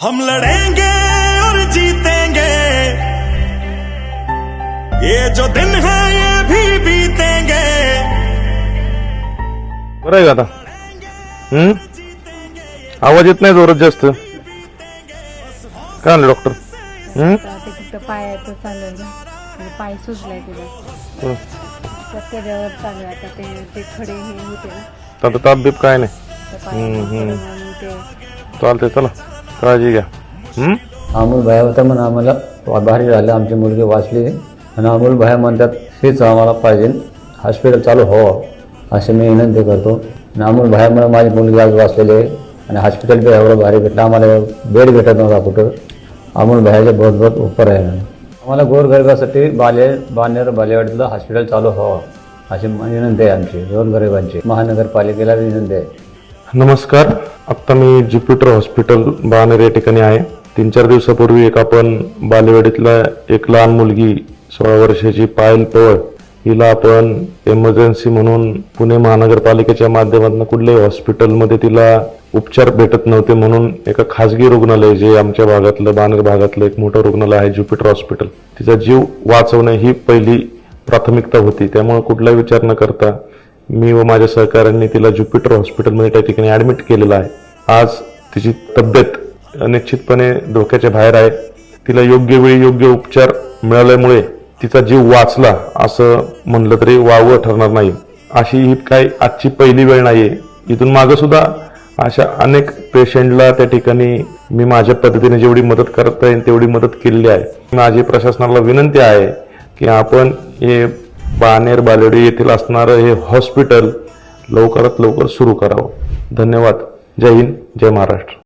हम लड़ेंगे और जीतेंगे। ये जो दिन है ये भी बीतेंगे। बरं आहे का आता? हम्म? आवाज येत नाही जोरात जास्त. काय म्हणलं डॉक्टर हम्म? आता ते कुठं पायाचं चालू ना म्हणजे पाय सुजलाय तिला. हं. तर त्याच्यावर चालू आहे आता. ते ते खडे हे होते ना. आता ताप बीप काय नाही. हम्म, हम्म. ते चालतंय चला. काळजी घ्या. अमोल भाया होता म्हणून आम्हाला वा- भारी झालं. आमची मुलगी वाचली. आणि अमोल भाया म्हणतात हेच आम्हाला पाहिजे. हॉस्पिटल चालू व्हावं असे मी विनंती करतो. आणि अमोल भायामुळे माझी मुलगी आज वाचलेली आहे. आणि हॉस्पिटल बी एवढं भारी भेटलं. आम्हाला बेड भेटत नव्हता कुठं. अमोल भायाचे बहुत बहुत उपर आहे. आम्हाला गोरगरिबासाठी बाले बानेर बालेवाडीतलं हॉस्पिटल चालू व्हावं अशी विनंती आहे आमची. गोरगरिबांची. महानगरपालिकेला विनंती आहे. नमस्कार. आत्ता मी ज्युपिटर हॉस्पिटल बाणेर या ठिकाणी आहे. तीन चार दिवसापूर्वी एक आपण बालेवाडीतला एक लहान मुलगी सोळा वर्षाची पायल पवळ हिला आपण एमर्जन्सी म्हणून पुणे महानगरपालिकेच्या माध्यमातून कुठल्याही हॉस्पिटलमध्ये तिला उपचार भेटत नव्हते म्हणून एका खाजगी रुग्णालय जे आमच्या भागातलं बाणेर भागातलं एक मोठं रुग्णालय आहे ज्युपिटर हॉस्पिटल. तिचा जीव वाचवणे ही पहिली प्राथमिकता होती. त्यामुळे कुठलाही विचार न करता मी व माझ्या सहकाऱ्यांनी तिला ज्युपिटर हॉस्पिटलमध्ये त्या ठिकाणी ऍडमिट केलेलं आहे. आज तिची तब्येत निश्चितपणे धोक्याच्या बाहेर आहे. तिला योग्य वेळी योग्य उपचार मिळाल्यामुळे तिचा जीव वाचला असं म्हणलं तरी वावं ठरणार नाही. अशी ही काही आजची पहिली वेळ नाहीये. इथून मागं सुद्धा अशा अनेक पेशंटला त्या ठिकाणी मी माझ्या पद्धतीने जेवढी मदत करता येईल तेवढी मदत केलेली आहे. माझी प्रशासनाला विनंती आहे की आपण हे बानेर बालेडी येथील असणारं हे हॉस्पिटल लवकरात लवकर सुरू करावं. धन्यवाद. जय हिंद जय महाराष्ट्र.